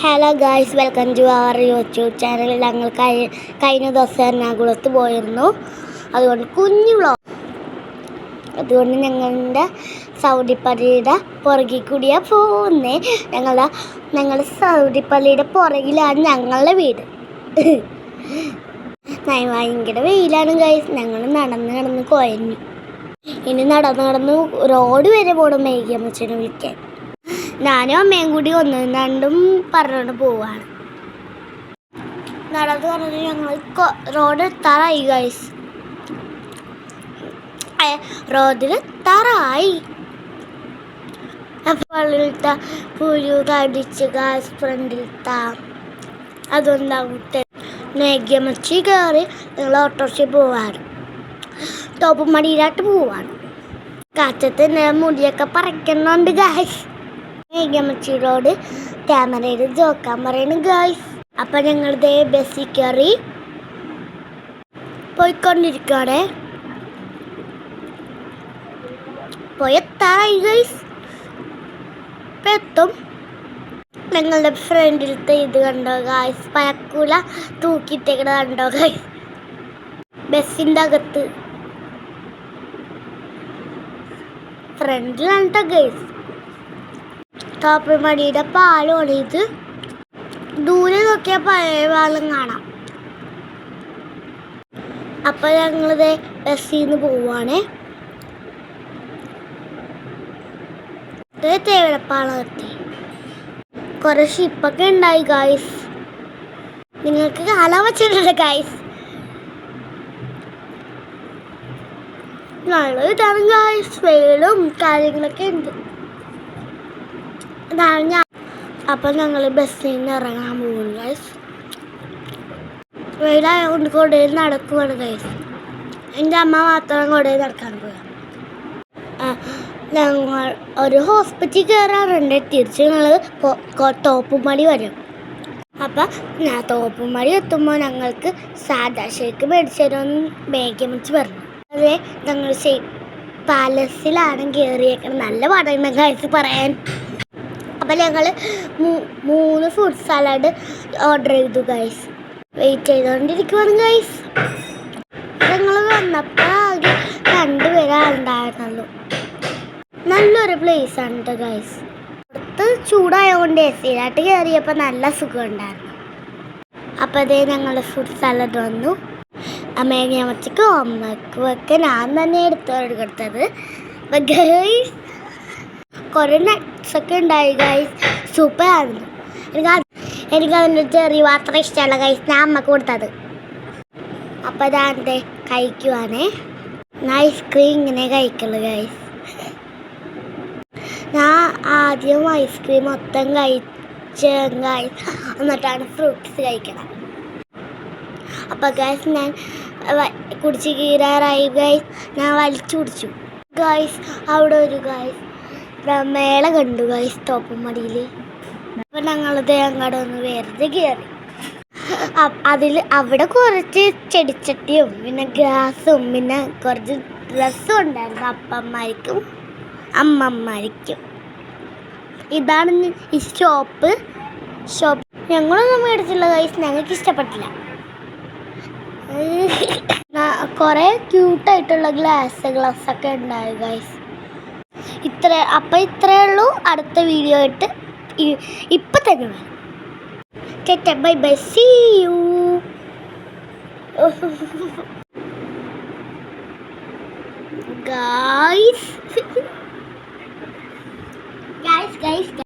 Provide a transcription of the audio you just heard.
Hello guys welcome to our YouTube channel ഞങ്ങൾ കഴി- കഴിഞ്ഞ ദിവസം എറണാകുളത്ത് പോയിരുന്നു. അതുകൊണ്ട് കുഞ്ഞു വ്ളോഗ് അതുകൊണ്ട് ഞങ്ങളുടെ സൗദി പള്ളിയുടെ പുറകിൽ കൂടിയാ പോകുന്നേ ഞങ്ങളുടെ ഞങ്ങളുടെ സൗദി പള്ളിയുടെ പുറകിലാണ് ഞങ്ങളുടെ വീട്. ഭയങ്കര വെയിലാണ് ഗൈസ് ഞങ്ങൾ നടന്ന് നടന്ന് കുഴഞ്ഞു. ഇനി നടന്ന് നടന്ന് റോഡ് വരെ പോകണം മേഘിയമ്മച്ചനെ വിളിക്കാൻ. ഞാനും അമ്മയും കൂടി ഒന്നും രണ്ടും പറഞ്ഞുകൊണ്ട് പോവാണ്. നടന്ന് പറഞ്ഞു ഞങ്ങൾ റോഡ് എത്താറായി ഗൈസ് റോഡിൽ എത്താറായി. അപ്പോൾ പുഴു കടിച്ച് ഗാസ് ഫ്രണ്ടിലത്ത അതുകൊണ്ടാവട്ടെ നേഗ്യമച്ചി കയറി ഞങ്ങൾ ഓട്ടോറിക്ഷ പോവാണ്. തോപ്പുമടിയിലായിട്ട് പോവാണ്. കാറ്റത്ത് മുടിയൊക്കെ പറിക്കുന്നുണ്ട് ഗായ്സ് മേഘമച്ചിയോട് ക്യാമറയിൽ ജോക്കാൻ പറയണു ഗായ്സ് അപ്പൊ ഞങ്ങളുടെ ബസ്സിൽ കയറി പോയിക്കൊണ്ടിരിക്കുകയാണ് പോയെത്താറായി ഗൈസ് ഇപ്പം എത്തും. ഞങ്ങളുടെ ഫ്രണ്ടിലത്തെ ഇത് കണ്ടോ ഗായ്സ് പഴക്കൂല തൂക്കിയിട്ടേക്കണ കണ്ടോ ഗായ്സ് ബസ്സിന്റെ അകത്ത്. ഫ്രണ്ടിലാണ് കേട്ടോ ഗൈസ് കാപ്പിമടിയുടെ പാലമാണ് ഇത് ദൂരെ നോക്കിയാൽ പഴയ പാലം കാണാം. അപ്പൊ ഞങ്ങളിത് ബസ്സിൽ നിന്ന് പോവാണ് തേവലപ്പാളം എത്തി കുറെ ഷിപ്പൊക്കെ ഉണ്ടായി ഗായ്സ് നിങ്ങൾക്ക് കാണാൻ വെച്ചിട്ടുണ്ട് ഗായ്സ് നല്ല ഇതാണ് ഗായ്സ് വെയിലും കാര്യങ്ങളൊക്കെ ഉണ്ട് ഇതാണ് ഞാൻ അപ്പം ഞങ്ങൾ ബസ്സിൽ നിന്ന് ഇറങ്ങാൻ പോകുന്നു ഗൈസ് വെയിലായതുകൊണ്ട് കൊടയിൽ നടക്കുവാണ് ഗൈസ് എന്റെ അമ്മ മാത്രം കൊടയിൽ നടക്കാൻ പോയ ഞങ്ങൾ ഒരു ഹോസ്പിറ്റലിൽ കയറാറുണ്ട് തിരിച്ച് ഞങ്ങൾ തോപ്പുമടി വരും. അപ്പം ഞാൻ തോപ്പുമടി എത്തുമ്പോൾ ഞങ്ങൾക്ക് സാധാ ഷേക്ക് മേടിച്ചു തരുമെന്ന് ബേഗം വെച്ച് പറഞ്ഞു. അതെ ഞങ്ങൾ ഷേക്ക് പാലസിലാണ് കയറിയേക്കുന്നത് നല്ല പാടാണ് ഗൈസ് പറയാൻ. അപ്പം ഞങ്ങൾ മൂന്ന് ഫ്രൂട്ട് സാലഡ് ഓർഡർ ചെയ്തു ഗൈസ് വെയിറ്റ് ചെയ്തുകൊണ്ടിരിക്കുവാണ് ഗൈസ് ഞങ്ങൾ വന്നപ്പോൾ ആകെ രണ്ടുപേരാളുണ്ടായിരുന്നുള്ളൂ നല്ലൊരു പ്ലേസ് ആണ് കേട്ടോ ഗൈസ് പുറത്ത് ചൂടായതുകൊണ്ട് എ സിയിലായിട്ട് കയറിയപ്പോൾ നല്ല സുഖമുണ്ടായിരുന്നു. അപ്പോൾ അതേ ഞങ്ങൾ ഫുഡ് സാലഡ് വന്നു. അമ്മേങ്ങമ്മച്ചക്കും അമ്മക്കും ഒക്കെ ഞാൻ തന്നെ എടുത്തു കൊടുത്തത് അപ്പം ഗൈസ് കുറേ നട്ട്സ് ഒക്കെ ഉണ്ടായി ഗൈസ് സൂപ്പർ ആയിരുന്നു എനിക്ക് എനിക്ക് അതിന്റെ ചെറിയ മാത്രം ഇഷ്ടമല്ല ഗൈസ് ഞാൻ അമ്മയ്ക്ക് കൊടുത്തത്. അപ്പം അതാണ്ട് കഴിക്കുവാണേ. ഐസ്ക്രീം ഇങ്ങനെ കഴിക്കുള്ളൂ ഗൈസ് ഞാൻ ആദ്യം ഐസ്ക്രീം മൊത്തം കഴിച്ച് ഗൈസ് എന്നിട്ടാണ് ഫ്രൂട്ട്സ് കഴിക്കണം. അപ്പം ഗൈസ് ഞാൻ കുടിച്ച് കീറാറായി ഗൈസ് ഞാൻ വലിച്ചു കുടിച്ചു. ഗൈസ് അവിടെ ഒരു ഗൈസ് മേള കണ്ടു ഗൈസ് തോപ്പുമടിയിൽ അപ്പം ഞങ്ങളത് അങ്ങോട്ട് ഒന്ന് വെറുതെ കയറി അതിൽ അവിടെ കുറച്ച് ചെടിച്ചട്ടിയും പിന്നെ ഗ്രാസും പിന്നെ കുറച്ച് ഡ്രസ്സും ഉണ്ടായിരുന്നു അപ്പന്മാർക്കും അമ്മമാർക്കും. ഇതാണ് ഈ ഷോപ്പ്. ഷോപ്പ് ഞങ്ങളൊന്നും മേടിച്ചില്ല ഗൈസ് ഞങ്ങൾക്ക് ഇഷ്ടപ്പെട്ടില്ല. കുറേ ക്യൂട്ടായിട്ടുള്ള ഗ്ലാസ് ഗ്ലാസ് ഒക്കെ ഉണ്ടായി ഗൈസ് ഇത്ര അപ്പം ഇത്രയേ ഉള്ളൂ. അടുത്ത വീഡിയോ ആയിട്ട് ഇപ്പം തന്നെ വരും. ചേട്ടാ bye bye see you guys guys guys